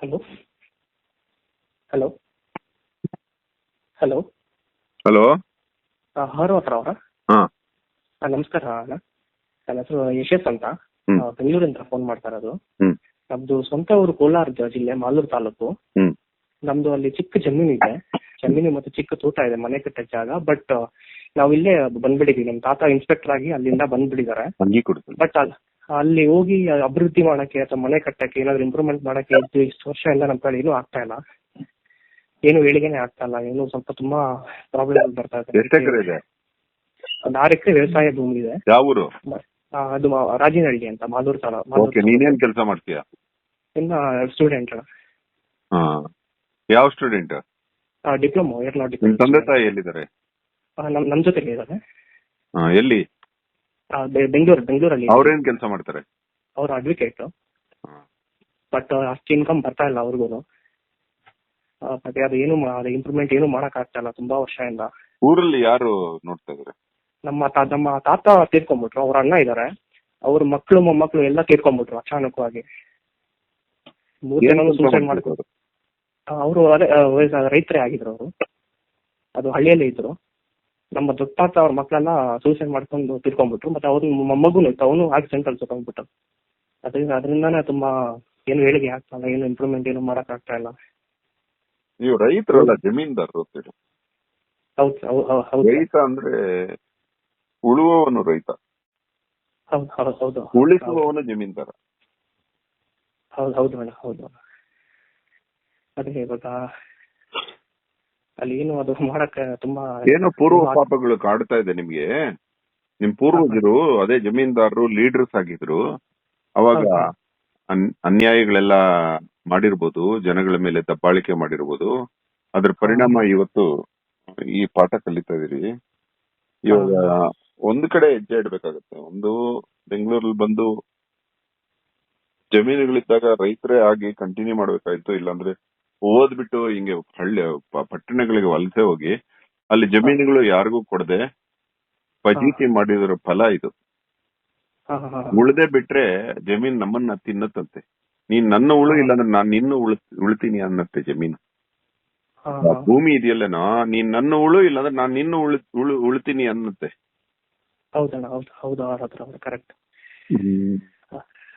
Hello hello hello hello ಹಾರು ಹತ್ರ ಅವರ? ಹಾ. ನಮಸ್ಕಾರ ಅಣ್ಣ. ನನ್ನ ಹೆಸರು ಯಶಸ್ ಅಂತ. ಹ್ಮ್. ಆ, ಬೆಂಗಳೂರಿಂದ ಫೋನ್ ಮಾಡ್ತಾ ಇರೋದು. ಹ್ಮ್. ನಮ್ದು ಸ್ವಂತ ಊರು ಕೋಲಾರ ಜ- ಜಿಲ್ಲೆ ಮಾಲೂರು ತಾಲೂಕು. ಹ್ಮ್. ನಮ್ದು ಅಲ್ಲಿ ಚಿಕ್ಕ ಜಮೀನು ಇದೆ. ಜಮೀನು ಮತ್ತೆ ಚಿಕ್ಕ ತೋಟ ಇದೆ ಮನೆ ಕಟ್ಟ ಜಾಗ. ಬಟ್ ನಾವು ಇಲ್ಲೇ ಬಂದ್ಬಿಟ್ಟಿದೀವಿ. ನಮ್ಮ ತಾತ ಇನ್ಸ್ಪೆಕ್ಟರ್ ಆಗಿ ಅಲ್ಲಿಂದ ಬಂದ್ಬಿಟ್ಟಿದ್ದಾರೆ. ಅಂಗಿ ಕೊಡ್ತೀನಿ ಬಟ್ ಅಲ್ಲಿ ಅಲ್ಲಿ ಹೋಗಿ ಅಭಿವೃದ್ಧಿ ಮಾಡಕ್ಕೆ ಅಥವಾ ಮನೆ ಕಟ್ಟಕ್ಕೆ ಏನಾದ್ರು ಇಂಪ್ರೂವ್ಮೆಂಟ್ ಮಾಡಕ್ಕೆ ಇದ್ದು ಇಷ್ಟು ವರ್ಷದಿಂದ ನಮ್ಮ ಕಡೆ ಏನೂ ಆಗ್ತಾ ಇಲ್ಲ. ಏನು ಏಳಿಗೆನೆ ಆಗ್ತಾ ಇಲ್ಲ. ಏನು ಸ್ವಲ್ಪ ತುಂಬಾ ಪ್ರಾಬ್ಲಮ್ ಬರ್ತಾ ಎಷ್ಟು ಎಕರೆ ಇದೆ? ಒಂದು ಆರು ಎಕರೆ ವ್ಯವಸಾಯ ಭೂಮಿ ಇದೆ. ಯಾವ ಊರು? ಆ, ಅದು ಮಾ- ರಾಜಿನಹಳ್ಳಿ ಅಂತ ಮಾಲೂರು ತಾಲ ಓಕೆ ನೀನೇನ್ ಕೆಲಸ ಮಾಡ್ತೀಯ? ಇನ್ನ ಸ್ಟೂಡೆಂಟ್ ಹಾ. ಯಾವ ಸ್ಟೂಡೆಂಟ್ ಡಿಪ್ಲೊಮಾ ನಿಮ್ ಏರ್ನಾಟಿಕಲ್ ತಂದೆ ತಾಯಿ ಎಲ್ಲಿದ್ದಾರೆ? ನಮ್ ನಮ್ ಜೊತೆಗೆ ಇದ್ದಾರೆ. ಹಾ ಎಲ್ಲಿ? ಬೆಂಗಳೂರು ಬೆಂಗಳೂರಲ್ಲಿ ಅವ್ರೇನ್ ಕೆಲಸ ಮಾಡ್ತಾರೆ? ಅವ್ರು ಅಡ್ವೊಕೇಟ್. ಬಟ್ ಅಷ್ಟು ಇನ್ಕಮ್ ಬರ್ತಾ ಇಲ್ಲ ಅವ್ರಿಗೂ ಮತ್ತೆ ಅದು ಏನು ಇಂಪ್ರೂವ್ಮೆಂಟ್ ಏನು ಮಾಡಕ್ ಆಗ್ತಾ ಇಲ್ಲ ತುಂಬಾ ವರ್ಷದಿಂದ. ಊರಲ್ಲಿ ಯಾರು ನೋಡ್ತಾ ಇದಾರೆ? ನಮ್ಮ ನಮ್ಮ ತಾತ ತೀರ್ಕೊಂಡ್ಬಿಟ್ರು ಅವ್ರ ಅಣ್ಣ ಇದಾರೆ. ಅವ್ರ ಮಕ್ಕಳು ಮೊಮ್ಮಕ್ಕಳು ಎಲ್ಲ ತೀರ್ಕೊಂಡ್ಬಿಟ್ರು ಅಚಾನಕವಾಗಿ. ಮೂರ್ ಜನ ಸೂಸೈಡ್ ಮಾಡ್ಕೊಂಡು ಅವರು? ಅದೇ ರೈತರೇ ಆಗಿದ್ರು ಅವರು. ಅದು ಹಳ್ಳಿಯಲ್ಲೇ ಇದ್ರು. ನಮ್ಮ ದೊಡ್ಡ ಅವ್ರ ಮಕ್ಕಳೆಲ್ಲ ಸೂಸೈಡ್ ಮಾಡ್ಕೊಂಡು ತಿರ್ಕೊಂಡ್ಬಿಟ್ರು. ಮತ್ತೆ ಅವ್ರ ಮಗುನು ಇತ್ತು. ಅವನು ಆಕ್ಸಿಡೆಂಟ್ ಅಲ್ಲಿ ಸತ್ತೋಗ್ಬಿಟ್ಟು ಅದರಿಂದ ಅದರಿಂದಾನೇ ತುಂಬಾ ಏನು ಹೇಳಿಕೆ ಆಗ್ತಾ ಇಲ್ಲ ಏನು ಇಂಪ್ರೂವ್ಮೆಂಟ್ ಏನು ಮಾಡಕ್ ಆಗ್ತಾ ಇಲ್ಲ ನೀವು ರೈತರಲ್ಲ ಜಮೀನ್ದಾರರು ಅಂತೇಳಿ ಹೌದು ರೈತ ಅಂದ್ರೆ ಉಳುವವನು ರೈತ. ಹೌದು ಹೌದು ಹೌದು ಉಳಿಸುವವನು ಜಮೀನ್ದಾರ. ಹೌದು ಹೌದು ಮೇಡಮ್ ಹೌದು. ಅದೇ ಇವಾಗ ಅಲ್ಲಿ ಏನು ಅದು ಮಾಡಕ್ಕೆ ತುಂಬಾ ಏನೋ ಪೂರ್ವ ಪಾಪಗಳು ಕಾಡ್ತಾ ಇದೆ ನಿಮ್ಗೆ? ನಿಮ್ ಪೂರ್ವಜರು ಅದೇ ಜಮೀನ್ದಾರರು ಲೀಡರ್ಸ್ ಆಗಿದ್ರು. ಅವಾಗ ಅನ್ಯಾಯಗಳೆಲ್ಲ ಮಾಡಿರ್ಬೋದು ಜನಗಳ ಮೇಲೆ ದಬ್ಬಾಳಿಕೆ ಮಾಡಿರ್ಬೋದು. ಅದ್ರ ಪರಿಣಾಮ ಇವತ್ತು ಈ ಪಾಠ ಕಲಿತಾ ಇದೀರಿ. ಇವಾಗ ಒಂದ್ ಕಡೆ ಹೆಜ್ಜೆ ಇಡ್ಬೇಕಾಗತ್ತೆ. ಒಂದು ಬೆಂಗಳೂರಲ್ಲಿ ಬಂದು ಜಮೀನುಗಳಿದ್ದಾಗ ರೈತರೇ ಆಗಿ ಕಂಟಿನ್ಯೂ ಮಾಡ್ಬೇಕಾಯ್ತು ಇಲ್ಲಾಂದ್ರೆ ಓದ್ಬಿಟ್ಟು ಹಿಂಗೆ ಹಳ್ಳಿ ಪಟ್ಟಣಗಳಿಗೆ ವಲಸೆ ಹೋಗಿ ಅಲ್ಲಿ ಜಮೀನುಗಳು ಯಾರಿಗೂ ಕೊಡದೆ ಫಜೀತಿ ಮಾಡಿದ್ರ ಫಲ ಇದು. ಉಳ್ದೆ ಬಿಟ್ರೆ ಜಮೀನ್ ನಮ್ಮನ್ನ ತಿನ್ನತ್ತಂತೆ. ನೀನ್ ನನ್ನ ಉಳು ಇಲ್ಲಾಂದ್ರೆ ನಾನ್ ನಿನ್ನ ಉಳ ಉಳ್ತೀನಿ ಅನ್ನತ್ತೆ ಜಮೀನು. ಭೂಮಿ ಇದೆಯಲ್ಲೇನೋ ನೀನ್ ನನ್ನ ಉಳು ಇಲ್ಲಾಂದ್ರೆ ನಾನ್ ನಿನ್ನ ಉಳ್ ಉಳು ಉಳ್ತೀನಿ ಅನ್ನತ್ತೆ. ಹೌದಣ್ಣ ಹೌದು ಹೌದು ಕರೆಕ್ಟ್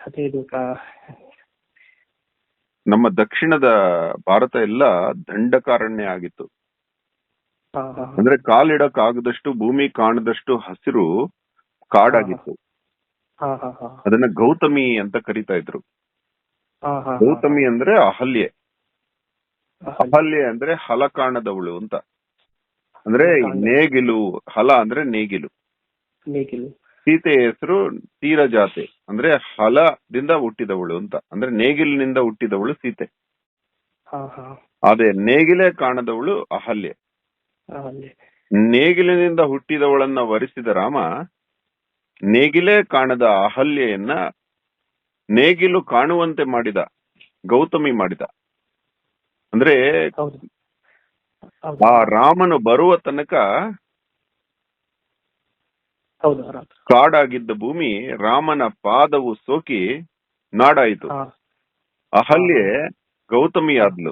ಅದೇ ಇದು ನಮ್ಮ ದಕ್ಷಿಣದ ಭಾರತ ಎಲ್ಲ ದಂಡಕಾರಣ್ಯ ಆಗಿತ್ತು. ಅಂದ್ರೆ ಕಾಲಿಡಕ್ ಆಗದಷ್ಟು ಭೂಮಿ ಕಾಣದಷ್ಟು ಹಸಿರು ಕಾಡಾಗಿತ್ತು. ಅದನ್ನ ಗೌತಮಿ ಅಂತ ಕರಿತಾ ಇದ್ರು. ಗೌತಮಿ ಅಂದ್ರೆ ಅಹಲ್ಯೆ. ಅಹಲ್ಯೆ. ಅಂದ್ರೆ ಹಲ ಕಾಣದವಳು ಅಂತ. ಅಂದ್ರೆ ನೇಗಿಲು ಹಲ ಅಂದ್ರೆ ನೇಗಿಲು. ನೇಗಿಲು. ಸೀತೆಯ ಹೆಸರು ತೀರಜಾತೆ ಅಂದ್ರೆ ಹಲದಿಂದ ಹುಟ್ಟಿದವಳು ಅಂತ. ಅಂದ್ರೆ ನೇಗಿಲಿನಿಂದ ಹುಟ್ಟಿದವಳು ಸೀತೆ. ಅದೇ ನೇಗಿಲೇ ಕಾಣದವಳು ಅಹಲ್ಯೆ. ನೇಗಿಲಿನಿಂದ ಹುಟ್ಟಿದವಳನ್ನ ವರಿಸಿದ ರಾಮ ನೇಗಿಲೇ ಕಾಣದ ಅಹಲ್ಯೆಯನ್ನ ನೇಗಿಲು ಕಾಣುವಂತೆ ಮಾಡಿದ ಗೌತಮಿ ಮಾಡಿದ. ಅಂದ್ರೆ ಆ ರಾಮನು ಬರುವ ತನಕ ಕಾಡಾಗಿದ್ದ ಭೂಮಿ ರಾಮನ ಪಾದವು ಸೋಕಿ ನಾಡಾಯಿತು. ಅಹಲ್ಯೆ ಗೌತಮಿ ಆದ್ಲು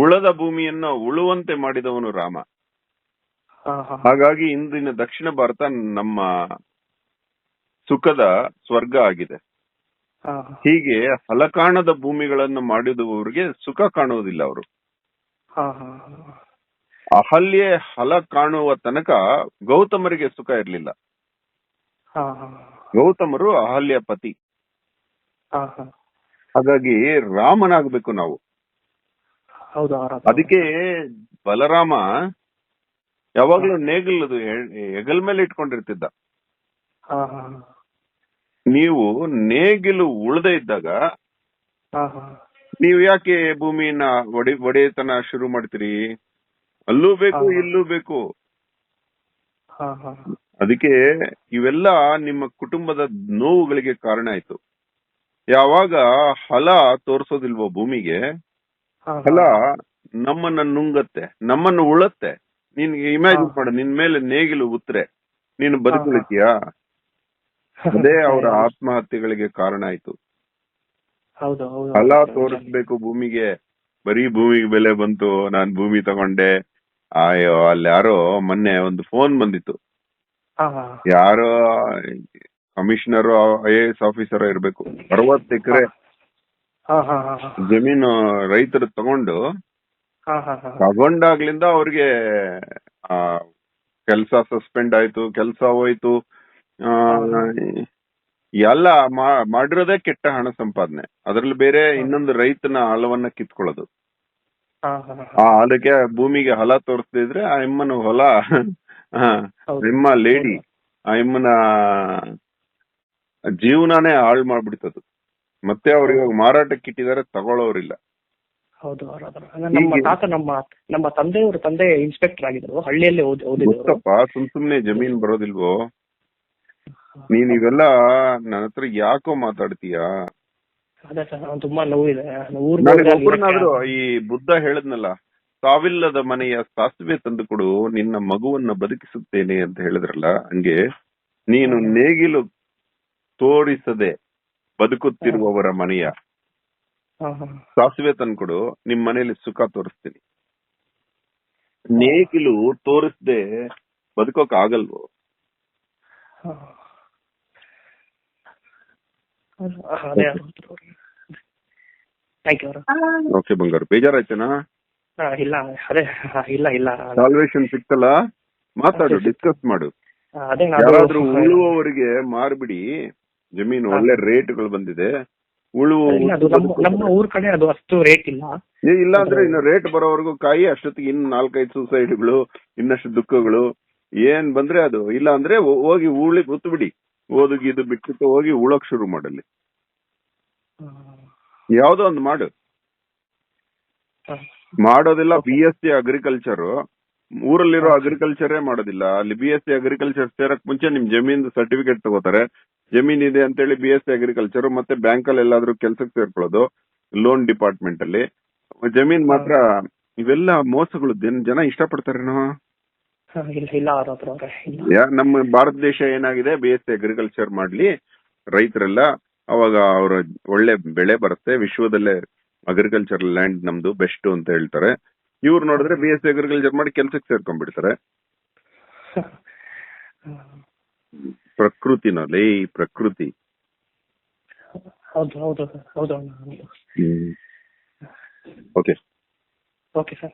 ಉಳದ ಭೂಮಿಯನ್ನ ಉಳುವಂತೆ ಮಾಡಿದವನು ರಾಮ. ಹಾಗಾಗಿ ಇಂದಿನ ದಕ್ಷಿಣ ಭಾರತ ನಮ್ಮ ಸುಖದ ಸ್ವರ್ಗ ಆಗಿದೆ. ಹೀಗೆ ಫಲಕಾಣದ ಭೂಮಿಗಳನ್ನು ಮಾಡಿದವರಿಗೆ ಸುಖ ಕಾಣುವುದಿಲ್ಲ ಅವರು. ಅಹಲ್ಯೆ ಹಲ ಕಾಣುವ ತನಕ ಗೌತಮರಿಗೆ ಸುಖ ಇರಲಿಲ್ಲ. ಗೌತಮರು ಅಹಲ್ಯ ಪತಿ. ಹಾಗಾಗಿ ರಾಮನಾಗಬೇಕು ನಾವು. ಅದಕ್ಕೆ ಬಲರಾಮ ಯಾವಾಗ್ಲೂ ನೇಗಿಲದು ಹೆಗಲ್ ಮೇಲೆ ಇಟ್ಕೊಂಡಿರ್ತಿದ್ದ. ನೀವು ನೇಗಿಲು ಉಳ್ದೇ ಇದ್ದಾಗ ನೀವು ಯಾಕೆ ಭೂಮಿಯನ್ನ ಒಡೆ ಒಡೆತನ ಶುರು ಮಾಡ್ತೀರಿ? ಅಲ್ಲೂ ಬೇಕು ಇಲ್ಲೂ ಬೇಕು. ಅದಕ್ಕೆ ಇವೆಲ್ಲ ನಿಮ್ಮ ಕುಟುಂಬದ ನೋವುಗಳಿಗೆ ಕಾರಣ ಆಯ್ತು. ಯಾವಾಗ ಹಲ ತೋರ್ಸೋದಿಲ್ವೋ ಭೂಮಿಗೆ ಹಲ ನಮ್ಮನ್ನ ನುಂಗತ್ತೆ ನಮ್ಮನ್ನು ಉಳತ್ತೆ. ನಿನ್ಗೆ ಇಮ್ಯಾಜಿನ್. ಮಾಡು ನಿನ್ ಮೇಲೆ ನೇಗಿಲು ಉತ್ರೆ. ನೀನು ಬದುಕುಳಿತೀಯಾ ಅದೇ ಅವರ ಆತ್ಮಹತ್ಯೆಗಳಿಗೆ ಕಾರಣ ಆಯ್ತು. ಹಲ. ತೋರಿಸ್ಬೇಕು ಭೂಮಿಗೆ. ಬರೀ ಭೂಮಿಗೆ ಬೆಲೆ ಬಂತು ನಾನ್ ಭೂಮಿ ತಗೊಂಡೆ. ಅಯ್ಯೋ ಅಲ್ಲಿ ಯಾರೋ ಮೊನ್ನೆ ಒಂದು ಫೋನ್ ಬಂದಿತ್ತು. ಹಾ. ಹಾ ಯಾರೋ commissioner I A S officer ಇರ್ಬೇಕು. ಅರವತ್ತು ಎಕರೆ ಹಾ ಹಾ ಹಾ ಹಾ. ಜಮೀನು ರೈತರು ತಗೊಂಡು ಹಾ ಹಾ ಹಾ. ತಗೊಂಡಾಗ್ಲಿಂದ ಅವ್ರಿಗೆ ಕೆಲಸ ಸಸ್ಪೆಂಡ್ ಆಯ್ತು ಕೆಲಸ ಹೋಯ್ತು. ಆ, ಎಲ್ಲ ಮಾ- ಮಾಡಿರೋದೇ ಕೆಟ್ಟ ಹಣ ಸಂಪಾದನೆ. ಅದ್ರಲ್ಲಿ ಬೇರೆ ಇನ್ನೊಂದು ರೈತನ ಹಲವನ್ನ ಕಿತ್ಕೊಳ್ಳೋದು. ಆ ಅದಕ್ಕೆ ಭೂಮಿಗೆ ಹೊಲ ತೋರ್ಸ್ತಿದ್ರೆ ಆ ಎಮ್ಮನ ಹೊಲ ಎಮ್ಮ ಲೇಡಿ ಆ ಎಮ್ಮನ ಜೀವನಾನೇ ಹಾಳು ಮಾಡ್ಬಿಡ್ತದ. ಮತ್ತೆ ಅವ್ರಿಗೆ ಮಾರಾಟಕ್ಕೆ ಇಟ್ಟಿದ್ದಾರೆ ತಗೊಳ್ಳೋರಿಲ್ಲ ಹೌದು. ನಮ್ಮ ತಾತ ನಮ್ಮ ನಮ್ಮ ತಂದೆಯವರು ತಂದೆ ಇನ್ಸ್ಪೆಕ್ಟರ್ ಆಗಿದ್ರು ಹಳ್ಳಿಯಲ್ಲಿ ಗೊತ್ತಪ್ಪ ಸುಮ್ ಸುಮ್ನೆ ಜಮೀನ್ ಬರೋದಿಲ್ವೋ? ನೀನ್ ಇವೆಲ್ಲ ನನ್ನ ಹತ್ರ ಯಾಕೋ ಮಾತಾಡ್ತೀಯಾ? ಅದೇ ಸರ್ ತುಂಬಾ ನೋವಿದೆ. ಊರಿಗೆ ನನಗೆ ಒಬ್ಬರನ್ನಾದ್ರೂ ಈ ಬುದ್ಧ ಹೇಳದ್ನಲ್ಲ ಸಾವಿಲ್ಲದ ಮನೆಯ ಸಾಸಿವೆ ತಂದುಕೊಡು ನಿನ್ನ ಮಗುವನ್ನ ಬದುಕಿಸುತ್ತೇನೆ ಅಂತ ಹೇಳಿದ್ರಲ್ಲ ಹಂಗೆ ನೀನು ನೇಗಿಲು ತೋರಿಸದೆ ಬದುಕುತ್ತಿರುವವರ ಮನೆಯ ಸಾಸಿವೆ ತಂದ್ಕೊಡು ನಿಮ್ ಮನೆಯಲ್ಲಿ ಸುಖ ತೋರಿಸ್ತೀನಿ. ನೇಗಿಲು ತೋರಿಸದೆ ಬದುಕೋಕ್ ಆಗಲ್ವೋ. ಅದೇ. ಥ್ಯಾಂಕ್ ಯು ಓಕೆ ಬಂಗಾರು ಬೇಜಾರಾಯ್ತೇನಾ? ಇಲ್ಲ ಅದೇ ಇಲ್ಲ ಇಲ್ಲ. ಸಾಲ್ವೇಶನ್ ಸಿಕ್ತಲ್ಲ? ಮಾತಾಡು ಡಿಸ್ಕಸ್ ಮಾಡು. ಅದೇ ಯಾರಾದ್ರೂ ಉಳುವವರಿಗೆ ಮಾರ್ಬಿಡಿ. ಜಮೀನು. ಒಳ್ಳೆ ರೇಟ್ಗಳು ಬಂದಿದೆ. ಉಳುವ ನಮ್ಮ ಊರ್ ಕಡೆ ಅದು ಅಷ್ಟು ರೇಟ್ ಇಲ್ಲ. ಏ, ಇಲ್ಲ ಅಂದ್ರೆ ಇನ್ನು ರೇಟ್ ಬರೋವರೆಗೂ ಕಾಯಿ ಅಷ್ಟೊತ್ತಿಗೆ ಇನ್ನು ನಾಲ್ಕೈದು ಸೂಸೈಡ್ಗಳು ಇನ್ನಷ್ಟು ದುಃಖಗಳು. ಏನ್ ಬಂದ್ರೆ ಅದು ಇಲ್ಲ ಅಂದ್ರೆ ಹೋಗಿ ಉಳಿ ಗೊತ್ತು ಬಿಡಿ ಓದುಗಿ ಇದು ಬಿಟ್ಬಿಟ್ಟು ಹೋಗಿ ಉಳಕ್ ಶುರು ಮಾಡಲಿ. ಯಾವ್ದೋ ಒಂದು ಮಾಡು. ಮಾಡೋದಿಲ್ಲ ಬಿ ಎಸ್ ಸಿ ಅಗ್ರಿಕಲ್ಚರ್ ಊರಲ್ಲಿರೋ ಅಗ್ರಿಕಲ್ಚರೇ ಮಾಡೋದಿಲ್ಲ. ಅಲ್ಲಿ ಬಿ ಎಸ್ ಸಿ ಅಗ್ರಿಕಲ್ಚರ್ ಸೇರಕ್ ಮುಂಚೆ ನಿಮ್ ಜಮೀನ್ ಸರ್ಟಿಫಿಕೇಟ್ ತಗೋತಾರೆ. ಜಮೀನ್ ಇದೆ ಅಂತೇಳಿ ಬಿ ಎಸ್ ಸಿ ಅಗ್ರಿಕಲ್ಚರ್ ಮತ್ತೆ ಬ್ಯಾಂಕ್ ಅಲ್ಲಿ ಎಲ್ಲಾದ್ರೂ ಕೆಲ್ಸಕ್ಕೆ ಸೇರ್ಕೊಳ್ಳೋದು ಲೋನ್ ಡಿಪಾರ್ಟ್ಮೆಂಟ್ ಅಲ್ಲಿ. ಜಮೀನ್ ಮಾತ್ರ ಇವೆಲ್ಲ ಮೋಸಗಳು. ಜನ- ಇಷ್ಟಪಡ್ತಾರೇನೋ? ಇಲ್ಲ ಇಲ್ಲ ಅವ್ರ ಹತ್ರ ಅವ್ರೆ ಇಲ್ಲ. ಯಾ- ನಮ್ಮ ಭಾರತ ದೇಶ ಏನಾಗಿದೆ ಬಿ ಎಸ್ ಸಿ ಅಗ್ರಿಕಲ್ಚರ್ ಮಾಡ್ಲಿ ರೈತರೆಲ್ಲ ಅವಾಗ ಅವ್ರ ಒಳ್ಳೆ ಬೆಳೆ ಬರುತ್ತೆ ವಿಶ್ವದಲ್ಲೇ ಅಗ್ರಿಕಲ್ಚರ್ ಲ್ಯಾಂಡ್ ನಮ್ದು ಬೆಸ್ಟ್ ಅಂತ ಹೇಳ್ತಾರೆ. ಇವ್ರು ನೋಡಿದ್ರೆ ಬಿ ಎಸ್ ಅಗ್ರಿಕಲ್ಚರ್ ಮಾಡಿ ಕೆಲ್ಸಕ್ಕೆ ಸೇರ್ಕೊಂಡ್ಬಿಡ್ತಾರೆ. ಪ್ರಕೃತಿನಲ್ಲಿ ಪ್ರಕೃತಿ. ಹೌದು ಹೌದು ಹೌದು ಓಕೆ ಓಕೆ ಸರ್